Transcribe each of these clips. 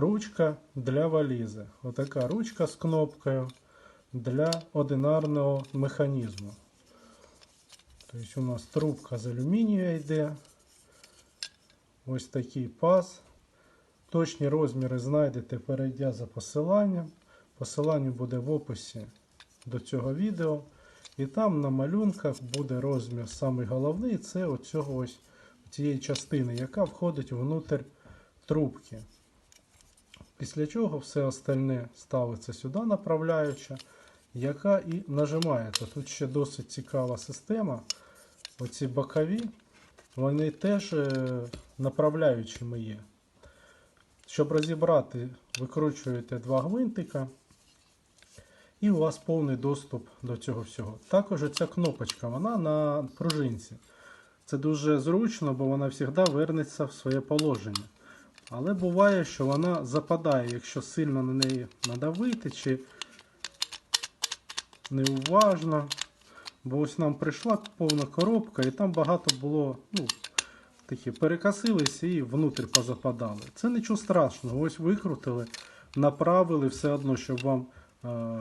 ручка для валізи. Отака ручка з кнопкою для одинарного механізму. Тобто у нас трубка з алюмінію йде. Ось такий паз. Точні розміри знайдете, перейдя за посиланням. Посилання буде в описі до цього відео. І там на малюнках буде розмір самий головний. Це оцього ось цієї частини, яка входить внутрь трубки. Після чого все остальне ставиться сюди направляюча, яка і нажимаєте. Тут ще досить цікава система. Оці бокові, вони теж е, направляючими є. Щоб розібрати, викручуєте два гвинтика, і у вас повний доступ до цього всього. Також ця кнопочка, вона на пружинці. Це дуже зручно, бо вона завжди вернеться в своє положення. Але буває, що вона западає, якщо сильно на неї надавити чи неуважно. Бо ось нам прийшла повна коробка, і там багато було, ну, такі перекосилися і внутрь позападали. Це нічого страшного. Ось викрутили, направили все одно, щоб вам е,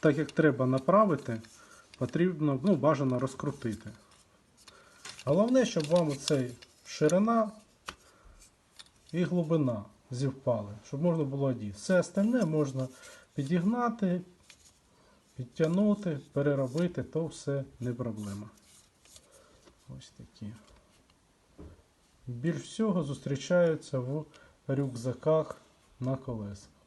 так як треба направити, потрібно ну, бажано розкрутити. Головне, щоб вам оцей ширина і глибина зівпали, щоб можна було одіти. Все остальне можна підігнати, підтягнути, переробити, то все не проблема. Ось такі. Більш всього зустрічаються в рюкзаках на колесах.